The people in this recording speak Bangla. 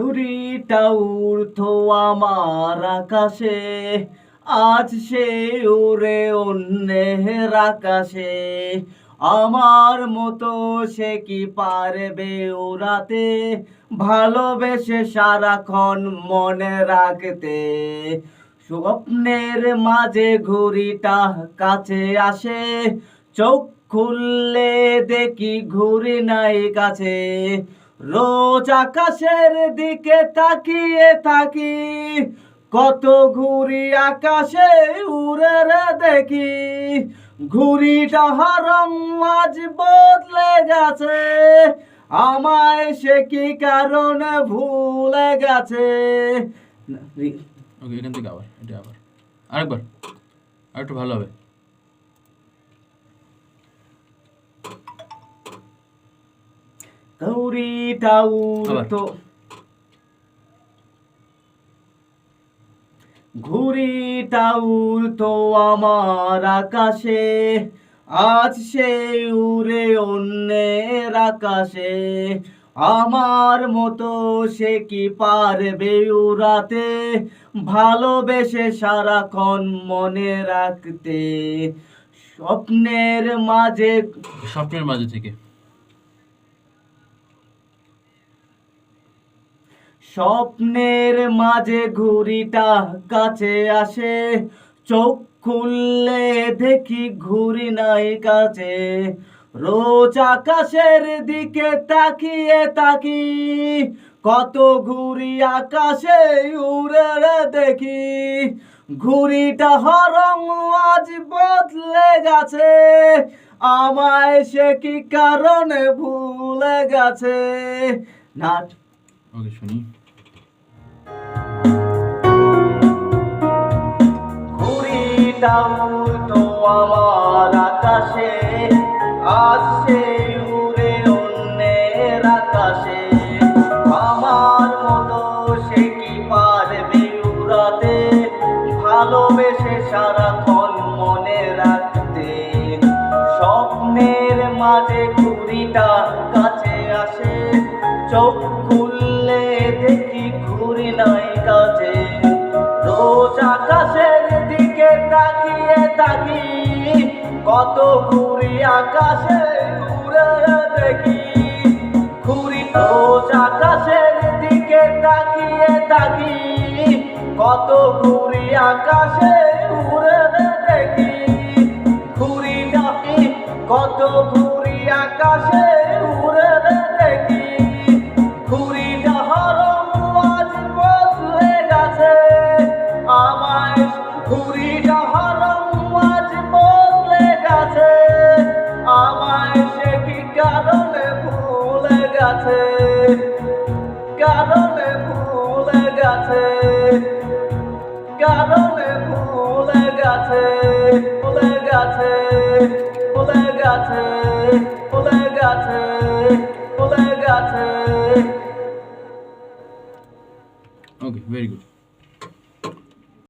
ঘুড়িটা উড়তো আমার আকাশে, আজ সে উড়ে অন্যের আকাশে। আমার মতো সে কি পারবে উড়াতে? ভালোবেসে সারাক্ষণ মনে রাখতে। স্বপ্নের মাঝে ঘুড়িটা কাছে আসে, চোখ খুললে দেখি ঘুরি নাই কাছে। রোজ আকাশের দিকে তাকিয়ে থাকি, কত ঘুরি আকাশে উড়ে রে দেখি। ঘুড়িটা রং আজ বদলে গেছে, আমায় সে কি কারণে ভুলে গেছে? আরেকবার। আর একটু ভালো হবে। ঘুড়িটা উড়তো ঘুড়িটা উড়তো আমার আকাশে আজ সে উড়ে অন্যের আকাশে। আমার মতো সে কি পারবে উড়াতে? ভালোবেসে সারাক্ষণ মনে রাখতে। স্বপ্নের মাঝে স্বপ্নের মাঝে থেকে। স্বপ্নের মাঝে ঘুড়িটা কাছে আসে, চোখ খুললে দেখি ঘুড়ি নাই কাছে। রোজ আকাশের দিকে তাকিয়ে তাকি কত ঘুড়ি আকাশে উড়ে দেখি। ঘুড়িটা রং আজ বদলে গেছে, আমায় সে কি কারণে ভুলে গেছে? নাট ওকে শুনি। উড়তো আমার আকাশে উড়ে সে কি ভালোবেসে সারাক্ষণ মনে রাখতে। স্বপ্নের মাঝে ঘুড়িটা কাছে আসে চোখ দেখি ঘুরি নাই কাছে রোজ আকাশের দিকে তাকিয়ে তাকি কত ঘুরি আকাশে উড়ে দেখি। ঘুরি রোজ আকাশের দিকে তাকিয়ে তাকি কত ঘুরি আকাশে উড়ে দেখি। ঘুরি ডাকি কত ঘুরি আকাশে গেছে কারণে ভুলে গেছে কারণে ভুলে গেছে ভুলে গেছে ভুলে গেছে ভুলে গেছে ভুলে গেছে। Okay very good